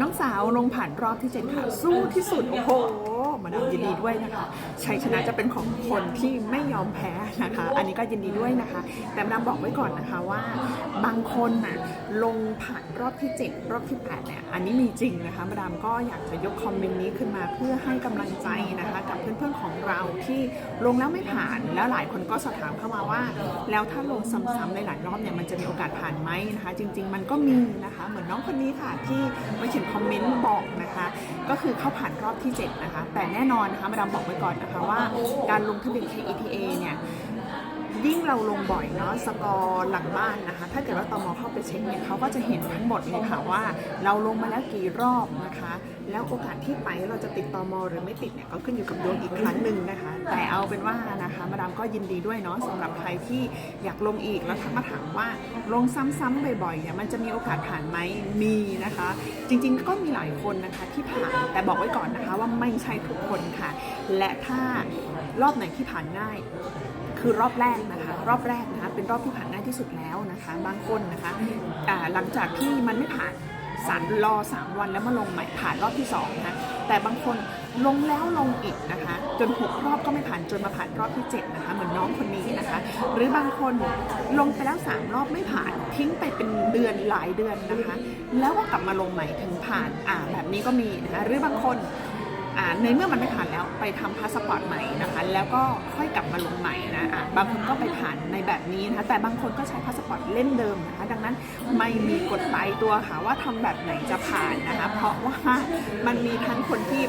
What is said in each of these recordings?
น้องสาวลงผ่านรอบที่เจ็ดค่ะสู้ที่สุด โอ้โห มาดามยินดีด้วยนะคะ ชัยชนะจะเป็นของคนที่ไม่ยอมแพ้นะคะ อันนี้ก็ยินดีด้วยนะคะ แต่มาดามบอกไว้ก่อนนะคะว่าบางคนน่ะลงผ่านรอบที่ 7 รอบที่8เนี่ยอันนี้มีจริงนะคะมาดามก็อยากจะยกคอมเมนต์นี้ขึ้นมาเพื่อให้กำลังใจนะคะ กับเพื่อนๆของเราที่ลงแล้วไม่ผ่านแล้วหลายคนก็สอบถามเข้ามาว่า แล้วถ้าลงซ้ำๆในหลายรอบเนี่ยมันจะมีโอกาสผ่านไหมนะคะ จริง ๆ มันก็มีนะคะ เหมือนน้องคนนี้ค่ะที่มาเขียนคอมเมนต์บอก นะคะก็คือเข้าผ่านรอบที่ 7 นะคะ แต่แน่นอนนะคะมาดามบอกไว้ก่อนนะคะว่าการลงทะเบียน KETA เนี่ย ยิ่งเราลงบ่อยเนาะสกอร์หลังบ้านนะคะ ถ้าเกิดว่าตมเข้าไปเช็คเนี่ยเขาก็จะเห็นทั้งหมดเลยค่ะว่า เราลงมาแล้วกี่รอบนะคะ แล้วโอกาสที่ไปเราจะติดตมหรือไม่ติดเนี่ยก็ขึ้นอยู่กับดวงอีกครั้งหนึ่งนะคะ แต่เอาเป็นว่านะคะมาดามก็ยินดีด้วยเนาะสำหรับใครที่อยากลงอีกแล้วทักมาถามว่าลงซ้ำๆบ่อยๆเนี่ยมันจะมีโอกาสผ่านไหมมีนะคะ จริงๆก็มีหลายคนนะคะที่ผ่านแต่บอกไว้ก่อนนะคะว่าไม่ใช่ทุกคนค่ะ และถ้ารอบไหนที่ผ่านง่าย คือรอบแรกนะคะรอบแรกนะคะเป็นรอบที่ผ่านง่ายที่สุดแล้วนะคะบางคนนะคะหลังจากที่มันไม่ผ่านสารรอ 3 วันแล้วมาลงใหม่ผ่านรอบที่2นะคะแต่บางคนลงแล้วลงอีกนะคะ จน 6 รอบก็ไม่ผ่านจนมาผ่านรอบที่ 7 นะคะ เหมือนน้องคนนี้นะคะ หรือบางคนลงไปแล้ว 3 รอบไม่ผ่านทิ้งไปเป็นเดือนหลายเดือนนะคะ แล้วก็กลับมาลงใหม่ถึงผ่านอ่าแบบนี้ก็มีนะคะหรือบางคน ในเมื่อมันไม่ผ่านแล้วไปทำพาสปอร์ตใหม่นะคะแล้วก็ค่อยกลับมาลงใหม่นะอะบางคนก็ไปผ่านในแบบนี้นะคะแต่บางคนก็ใช้พาสปอร์ตเล่มเดิมนะคะดังนั้นไม่มีกฎตายตัวค่ะว่าทำแบบไหนจะผ่านนะคะเพราะว่ามันมีทั้งคนที่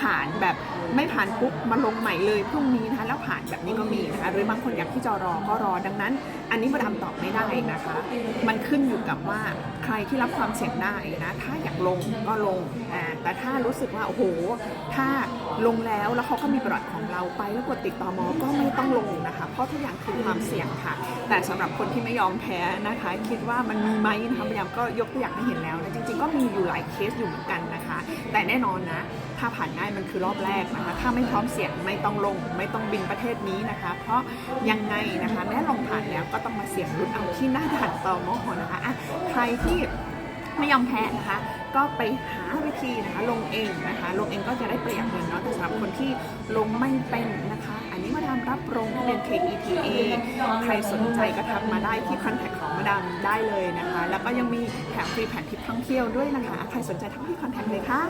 ผ่านแบบไม่ผ่านปุ๊บมาลงใหม่เลยพรุ่งนี้นะคะแล้วผ่านแบบนี้ก็มีนะคะหรือบางคนอยากที่จะรอก็รอดังนั้น อันนี้มาดามตอบไม่ได้นะคะ มันขึ้นอยู่กับว่าใครที่รับความเสี่ยงได้นะ ถ้าอยากลงก็ลงอ่าแต่ถ้ารู้สึกว่าโอ้โห ถ้าลงแล้วแล้วเขาก็มีประวัติของเราไปแล้วกดติดต่อมอก็ไม่ต้องลงนะคะ เพราะทุกอย่างคือความเสี่ยงค่ะ แต่สำหรับคนที่ไม่ยอมแพ้นะคะ คิดว่ามันมีไหมนะคะพยายามก็ยกตัวอย่างให้เห็นแล้วนะจริงๆ ก็มีอยู่หลายเคสอยู่เหมือนกันนะคะ แต่แน่นอนนะถ้าผ่านง่ายมันคือรอบแรกนะคะ ถ้าไม่พร้อมเสี่ยงไม่ต้องลง ไม่ต้องบินประเทศนี้นะคะ เพราะยังไงนะคะแม้ลงผ่านแล้วก็ต้องมาเสี่ยงลุ้นเอาที่หน้าด่านตอมอนะคะอะใครที่ไม่ยอมแพ้นะคะ ก็ไปหาวิธีนะคะลงเองนะคะ ลงเองก็จะได้ประหยัดเงินเนาะแต่สำหรับคนที่ลงไม่เป็นนะคะ อันนี้มาดามรับลงเบียน KETA ใครสนใจก็ทักมาได้ที่คอนแทคของมาดามได้เลยนะคะ แล้วก็ยังมีแถมฟรีแผนทริปท่องเที่ยวด้วยนะคะ ใครสนใจทักที่คอนแทคเลยค่ะ